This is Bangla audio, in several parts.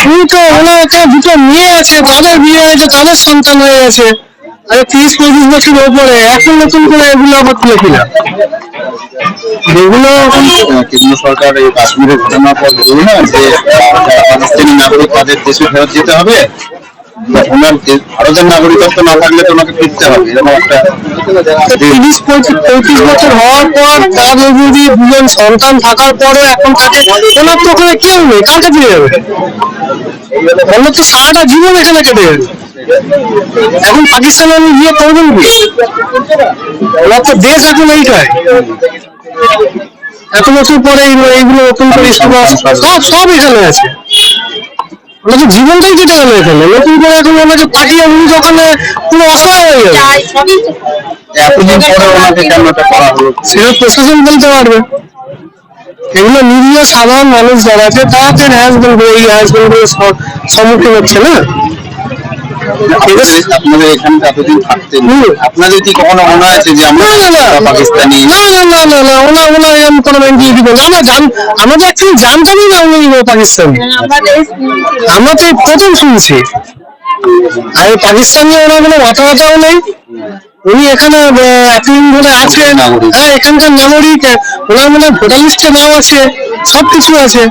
তুমি তো ওনার দুটো মেয়ে আছে, তাদের বিয়ে হয়েছে, তাদের সন্তান হয়ে গেছে। আরে তিরিশ পঁয়ত্রিশ বছর ওপরে, এখন নতুন করে এগুলো আবার তুলে কিনা যেগুলো কেন্দ্র সরকার এই কাশ্মীরের ঘটনার পর বলল যে পাকিস্তানি নাগরিক তাদের দেশে ফেরত যেতে হবে। ওনার ভারতের নাগরিকত্ব না থাকলে তো ওনাকে ফিরতে হবে এরকম একটা তিরিশ পঁয়ত্রিশ পঁয়ত্রিশ বছর হওয়ার পর তার যদি দুজন সন্তান থাকার পরে এখন তাকে ওনার তো ওখানে কেউ নেই কার কাছে যাবে ওনার তো সারাটা জীবন এখানে কেটে যাবে এখন পাকিস্তানে আমি গিয়ে করবেন কি? ওনার তো দেশ এখন এইটাই। এত বছর পরে এইগুলো এইগুলো নতুন করে সব সব এখানে আছে। ওনাকে জীবনটাই কেটে গেল এখানে। নতুন করে এখন ওনাকে পাঠিয়ে উনি ওখানে পুরো অসহায় হয়ে গেল এতদিন পরে ওনাকে কেন এটা করা হলো? সেটা প্রশাসন বলতে পারবে। এগুলো নিরীহ সাধারণ মানুষ যারা আছে তাদের হ্যাসবেন্ড এই হ্যাসবেন্ড সম্মুখীন হচ্ছে না। আপনাদের- আপনাদের এখানে এতদিন থাকতেন। হুম। আপনাদের কি কখনো মনে আছে যে আমরা। পাকিস্তানি না না না না না ওনা ওনা এরকম কোনো মেন্টালিটি বলে আমরা জান আমরা তো অ্যাকচুয়ালি জানতামই না উনি পাকিস্তানি। আমরা তো এই প্রথম শুনছি। আর পাকিস্তানি ওনার কোনো মাথা ব্যথাও নেই। উনি এখানে এতদিন ধরে আছেন নাগরিক। হ্যাঁ এখানকার নাগরিক। ওনার মনে ভোটার লিস্টে নাম আছে সবকিছু আছে।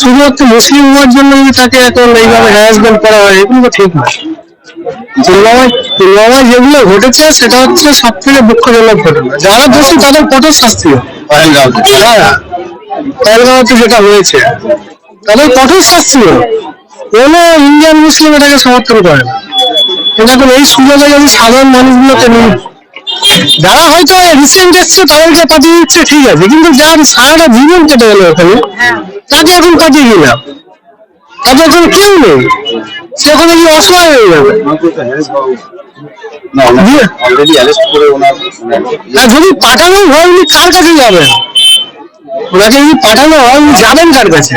শুধুমাত্র মুসলিম হওয়ার জন্য যদি তাকে এখন এইভাবে হ্যারাসমেন্ট করা হয় এগুলো তো ঠিক না। পুলওয়ামায় পুলওয়ামায় যেগুলো ঘটেছে সেটা হচ্ছে সব থেকে দুঃখজনক ঘটনা। যারা দোষী তাদের কঠোর শাস্তি হ্যাঁ পহেলগাঁওতে যেটা হয়েছে তাদের কঠোর শাস্তি। কোনো ইন্ডিয়ান মুসলিম এটাকে সমর্থন করে না। কিন্তু এখন এই সুযোগে যদি সাধারণ মানুষগুলোকে নিয়ে যারা হয়তো রিসেন্ট এসছে তাদেরকে পাঠিয়ে দিচ্ছে ঠিক আছে। কিন্তু যার সারাটা জীবন কেটে গেল ওখানে তাকে এখন পাঠিয়ে দিলাম তাদের ওখানে কেউ নেই। সে ওখানে গিয়ে অসহায় হয়ে যাবে। না না যদি পাঠানো হয় উনি কার কাছে যাবেন? ওনাকে যদি পাঠানো হয় উনি যাবেন কার কাছে?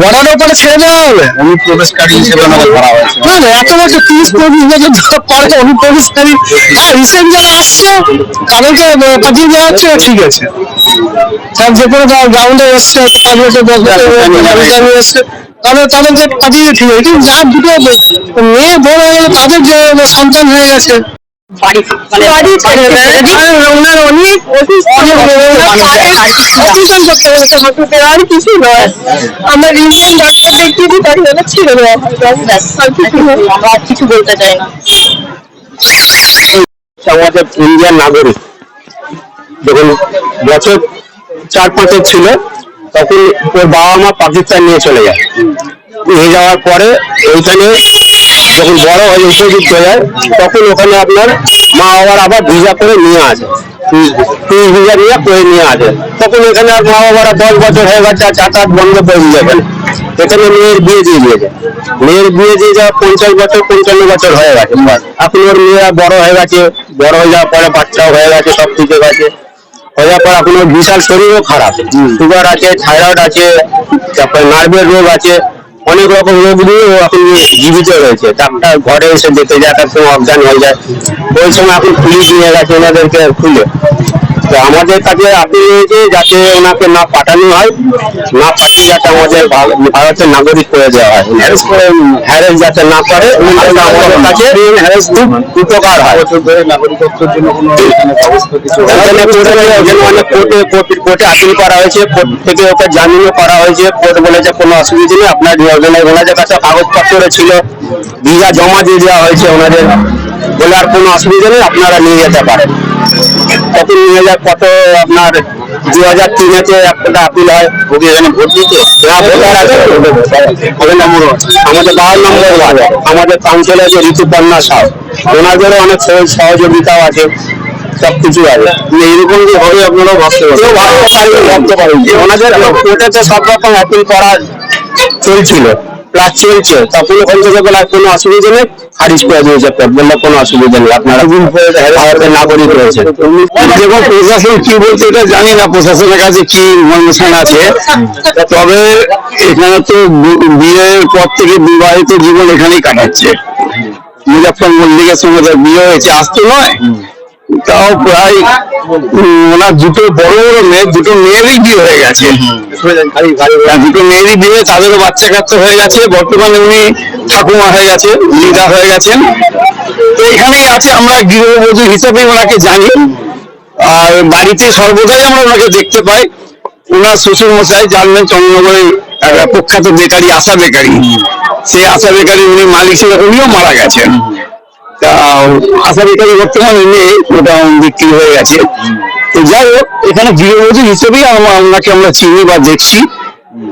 বর্ডারের উপরে ছেড়ে দেওয়া হবে। অনুপ্রবেশকারী হিসেবে না না এত বছর তিরিশ পঁয়ত্রিশ বছর ধরে পরে অনুপ্রবেশকারী হ্যাঁ রিসেন্ট যারা আসছে তাদেরকে পাঠিয়ে দেওয়া হচ্ছে ঠিক আছে। তার যে কোনো গ্রাউন্ডে এসছে পাঁচ বছর দশ বছর এসছে তাদের তাদেরকে পাঠিয়ে দিয়ে ঠিক আছে যার দুটো মেয়ে বড় হয়ে গেলে তাদের যে সন্তান হয়ে গেছে। মানে আমরা রিসেন্ট ডাক্তার তার দেওয়া হয় কিছু কিছু বলতে চাই না। আমাদের ইন্ডিয়ান নাগরিক। যখন বছর চার পাঁচের ছিল, তখন ওর বাবা মা পাকিস্তান নিয়ে চলে যায়। নিয়ে যাওয়ার পরে ওইখানে যখন বড় হয়ে উপযুক্ত যায়, তখন ওখানে আপনার মা বাবার আবার ভিসা করে নিয়ে আসে। টুরিস্ট ভিসা নিয়ে করে নিয়ে আসে। তখন এখানে আর মা বাবারা দশ বছর হয়ে গেছে, আর যাতায়াত বন্ধ করে দিয়েছে এখানে এখানে মেয়ের বিয়ে দিয়ে দিয়েছে। মেয়ের বিয়ে দিয়ে যাওয়া পঞ্চাশ বছর, পঞ্চান্ন বছর হয়ে গেছে। এখন ওর মেয়েরা বড় হয়ে গেছে, বড় হয়ে যাওয়ার পরে বাচ্চাও হয়ে গেছে, সব ঠিক আছে যাওয়ার পর এখন বিশাল শরীরও খারাপ। সুগার আছে থাইরয়েড আছে তারপরে নার্ভের রোগ আছে অনেক রকম রোগ নিয়ে ও এখন জীবিত রয়েছে। ডাক্তার ঘরে এসে দেখে যায় কোনো অজ্ঞান হয়ে যায়। ওই সময় এখন পুলিশ নিয়ে গেছে ওনাদেরকে খুলে। তো আমাদের কাছে আপিল হয়েছে যাতে ওনাকে না পাঠানো হয় না পাঠিয়ে যাতে আমাদের ভারতের নাগরিক করে দেওয়া হয়। হ্যারেস যাতে না করে আমাদের কাছে হ্যারেস উপকার হয়। কোর্টে কোর্টে কোর্টে আপিল করা হয়েছে কোর্ট থেকে ওকে জামিনও করা হয়েছে। কোর্ট বলেছে কোনো অসুবিধা নেই আপনার ওনাদের কাছে কাগজপত্র ছিল ভিসা জমা দিয়ে দেওয়া হয়েছে ওনাদের। বলে আর কোনো অসুবিধা নেই আপনারা নিয়ে যেতে পারেন। তখন নিয়ে যায় কত আপনার দু হাজার তিনেতে একটা আপিল হয় ওকে এখানে ভোট দিতে। হ্যাঁ ভোটার আছে ওখানে আমার- আমাদের বাহার নম্বর ওয়ার্ড। আমাদের কাউন্সিল আছে ঋতুপর্ণা সাহ ওনাদেরও অনেক সহযোগিতাও আছে সবকিছু আছে। এরকম যে হবে আপনারা ভাবতে পারেন ওনাদের কোর্টেতে সব রকম অ্যাপিল করা চলছিল। প্লাস চলছে তখন ওখান থেকে বলে কোনো অসুবিধা নেই। খারিজ করে দিয়েছে বলল কোনো অসুবিধা নেই আপনারা ভারতের নাগরিক রয়েছে। দেখো প্রশাসন কি বলছে এটা জানি না প্রশাসনের কাছে কি ইনফরমেশন আছে। তবে এখানে তো বিয়ের পর থেকে বিবাহিত জীবন এখানেই কাটাচ্ছে। মুজাফর মল্লিকের সঙ্গে বিয়ে হয়েছে আজ তো নয়। তাও প্রায় ওনার দুটো বড় বড় মেয়ে, দুটো মেয়েরই বিয়ে হয়ে গেছে। দুটো মেয়েরই বিয়ে, তাদেরও বাচ্চা কাচ্চা হয়ে গেছে। বর্তমানে উনি ঠাকুমা হয়ে গেছে, দিদা হয়ে গেছেন তো এখানেই আছে, আমরা গৃহবধূ হিসেবে ওনাকে জানি। আর বাড়িতে সর্বদাই আমরা ওনাকে দেখতে পাই। ওনার শ্বশুর মশাই জানবেন চন্দ্রনগরে একটা প্রখ্যাত বেকারি, আশা বেকারি। সেই আশা বেকারি উনি মালিক ছিলেন উনিও মারা গেছেন। তা আশা বেকারি বর্তমানে নেই ওটা বিক্রি হয়ে গেছে। তো যাই হোক এখানে গৃহবধূ হিসেবেই আপনাকে আমরা চিনি বা দেখছি।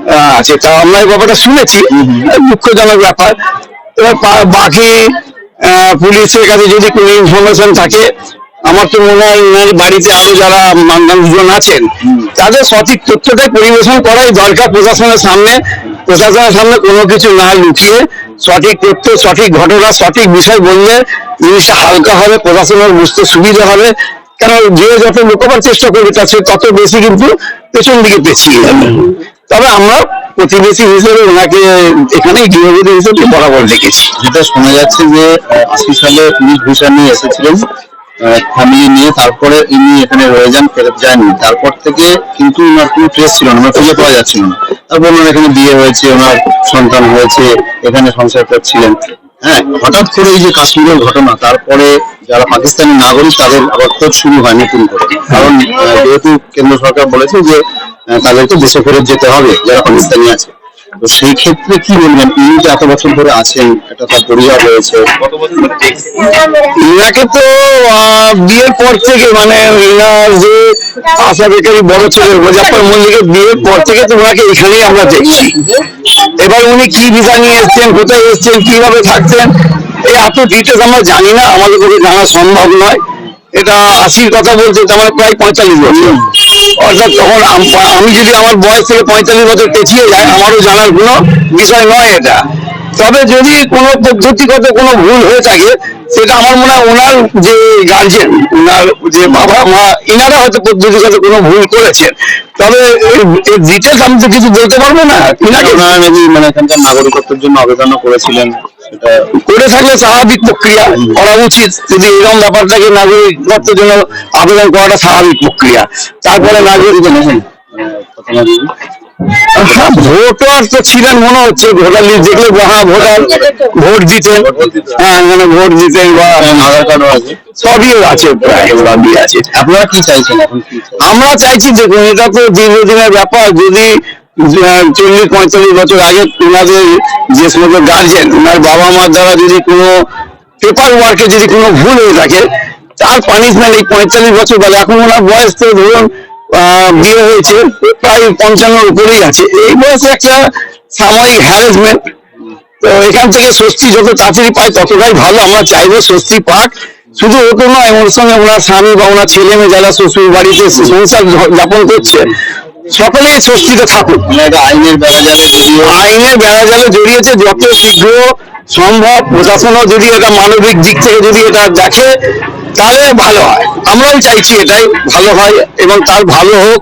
আহ, সেটা আমরা এই ব্যাপারটা শুনেছি দুঃখজনক ব্যাপার। এবার বাকি পুলিশের কাছে যদি কোনো ইনফরমেশন থাকে আমার তো মনে হয় বাড়িতে আরও যারা মানুষজন আছেন তাদের সঠিক তথ্যটাই পরিবেশন করাই দরকার প্রশাসনের সামনে। প্রশাসনের সামনে কোনো কিছু না লুকিয়ে সঠিক তথ্য, সঠিক ঘটনা, সঠিক বিষয় বললে জিনিসটা হালকা হবে, প্রশাসনের বুঝতে সুবিধা হবে। কারণ যে যত লুকোবার চেষ্টা করবে, তার তত বেশি কিন্তু পেছন দিকে পেছিয়ে যাবে। তবে আমরা প্রতিবেশী হিসেবে ওনাকে এখানে গৃহবধূ হিসেবে বরাবর দেখেছি। যেটা শোনা যাচ্ছে যে আশি সালে পুলিশ ভিসা নিয়ে এসেছিলেন ফ্যামিলি নিয়ে, তারপরে ইনি এখানে রয়ে যান, ফেরত যাননি। তারপর থেকে কিন্তু ওনার কোনো ট্রেস ছিল না খুঁজে পাওয়া যাচ্ছিল না। তারপর ওনার এখানে বিয়ে হয়েছে ওনার সন্তান হয়েছে এখানে সংসার করছিলেন। হ্যাঁ হঠাৎ করে এই যে কাশ্মীরের ঘটনা তারপরে যারা পাকিস্তানি নাগরিক তাদের আবার খোঁজ শুরু হয় নতুন করে। কারণ যেহেতু কেন্দ্র সরকার বলেছে যে তাদেরকে দেশে ফেরত যেতে হবে যারা পাকিস্তানি আছে। তো সেই ক্ষেত্রে কি বলবেন ইনি যে এত বছর ধরে আছেন একটা তার পরিবার রয়েছে? ইনাকে তো বিয়ের পর থেকে মানে ইনার যে আশা বেকারি বড় ছেলে মুজাফর বিয়ের পর থেকে তো ওনাকে এখানেই আমরা দেখছি। এবার উনি কি ভিসা নিয়ে এসছেন, কোথায় এসছেন, কীভাবে থাকছেন, এই এত ডিটেলস আমরা জানি না, আমাদের জানা সম্ভব নয়। এটা আশির কথা বলছে, তার মানে প্রায় পঁয়তাল্লিশ বছর। অর্থাৎ তখন আমি যদি আমার বয়স থেকে পঁয়তাল্লিশ বছর পেছিয়ে যাই, আমারও জানার কোনো বিষয় নয় এটা। তবে যদি কোনো পদ্ধতিগত কোনো ভুল হয়ে থাকে সেটা আমার মনে হয় ওনার যে গার্জেন ওনার যে বাবা মা ইনারা হয়তো পদ্ধতিগত কোনো ভুল করেছেন। তবে ডিটেলস আমি তো কিছু বলতে পারব না। মানে এখানকার নাগরিকত্বের জন্য আবেদনও করেছিলেন? করে থাকলে স্বাভাবিক প্রক্রিয়া করা উচিত। যদি এরকম ব্যাপারটাকে নাগরিকত্বের জন্য আবেদন করাটা স্বাভাবিক প্রক্রিয়া। তারপরে নাগরিক আহ, কথা না বলি। হ্যাঁ ভোটার তো ছিলেন মনে হচ্ছে ভোটার লিস্ট দেখলে হ্যাঁ ভোটার ভোট দিতেন হ্যাঁ মানে ভোট দিতেন বা আধার কার্ডও আছে। সবই আছে প্রায়। সবই আছে। আপনারা কি চাইছেন? আমরা চাইছি দেখুন এটা তো দীর্ঘদিনের ব্যাপার। যদি চল্লিশ পঁয়তাল্লিশ বছর আগে ওনাদের যে সমস্ত গার্জেন ওনার বাবা মার দ্বারা যদি কোনো পেপার ওয়ার্কে যদি কোনো ভুল হয়ে থাকে তার পানিশমেন্ট এই পঁয়তাল্লিশ বছর বলে এখন ওনার বয়স তো ধরুন বিয়ে হয়েছে প্রায় পঞ্চান্নর উপরেই আছে। এই বয়সে একটা সাময়িক হ্যারাসমেন্ট তো এখান থেকে স্বস্তি যত তাড়াতাড়ি পায় ততটাই ভালো আমরা চাইব স্বস্তি পাক। শুধু ওকে নয় ওর সঙ্গে ওনার স্বামী বা ওনার ছেলে মেয়ে যারা শ্বশুর বাড়িতে সংসার যাপন করছে সকলেই স্বস্তিতে থাকুক। মানে আইনের বেড়াজালে জড়িয়ে আইনের বেড়াজালে জড়িয়েছে যত শীঘ্র সম্ভব প্রশাসনও যদি এটা মানবিক দিক থেকে যদি এটা দেখে তাহলে ভালো হয়। আমরাও চাইছি এটাই ভালো হয় এবং তার ভালো হোক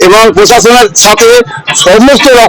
এবং প্রশাসনের সাথে সমস্ত রকম